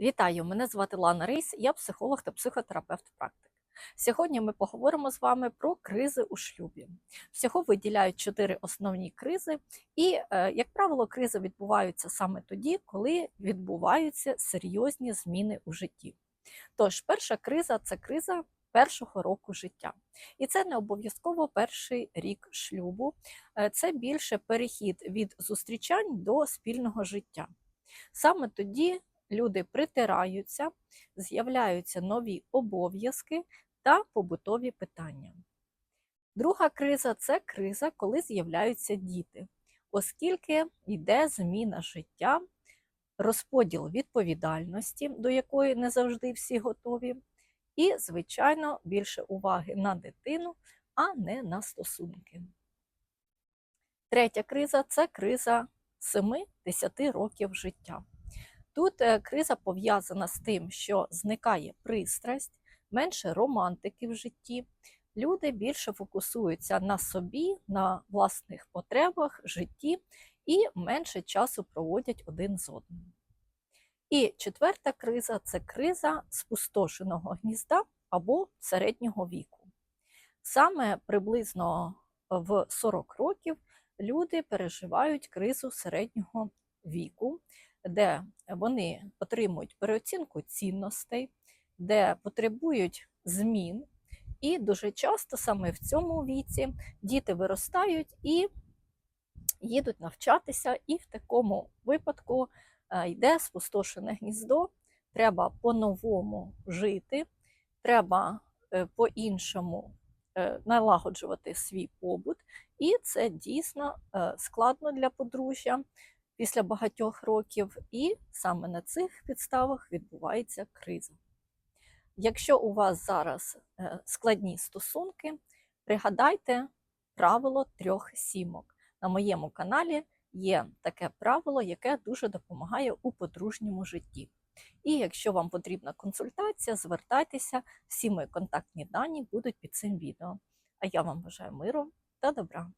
Вітаю! Мене звати Лана Рейс, я психолог та психотерапевт практик. Сьогодні ми поговоримо з вами про кризи у шлюбі. Всього виділяють чотири основні кризи, і, е, як правило, кризи відбуваються саме тоді, коли відбуваються серйозні зміни у житті. Тож, перша криза це криза першого року життя. І це не обов'язково перший рік шлюбу, Е, це більше перехід від зустрічань до спільного життя. Саме тоді люди притираються, з'являються нові обов'язки та побутові питання. Друга криза це криза, коли з'являються діти, оскільки йде зміна життя, розподіл відповідальності, до якої не завжди всі готові, і, звичайно, більше уваги на дитину, а не на стосунки. Третя криза це криза 7-10 років життя. Тут е, криза пов'язана з тим, що зникає пристрасть, менше романтики в житті. Люди більше фокусуються на собі, на власних потребах, житті і менше часу проводять один з одним. І четверта криза це криза спустошеного гнізда або середнього віку. Саме приблизно в 40 років люди переживають кризу середнього віку, де вони отримують переоцінку цінностей, де потребують змін. І дуже часто саме в цьому віці діти виростають і їдуть навчатися, і в такому випадку е, йде спустошене гніздо. Треба по-новому жити, треба е, по-іншому е, налагоджувати свій побут, і це дійсно складно для подружжя після багатьох років, і саме на цих підставах відбувається криза. Якщо у вас зараз е, складні стосунки, пригадайте правило трьох сімок. На моєму каналі є таке правило, яке дуже допомагає у подружньому житті. І якщо вам потрібна консультація, звертайтеся, всі мої контактні дані будуть під цим відео. А я вам бажаю миру та добра.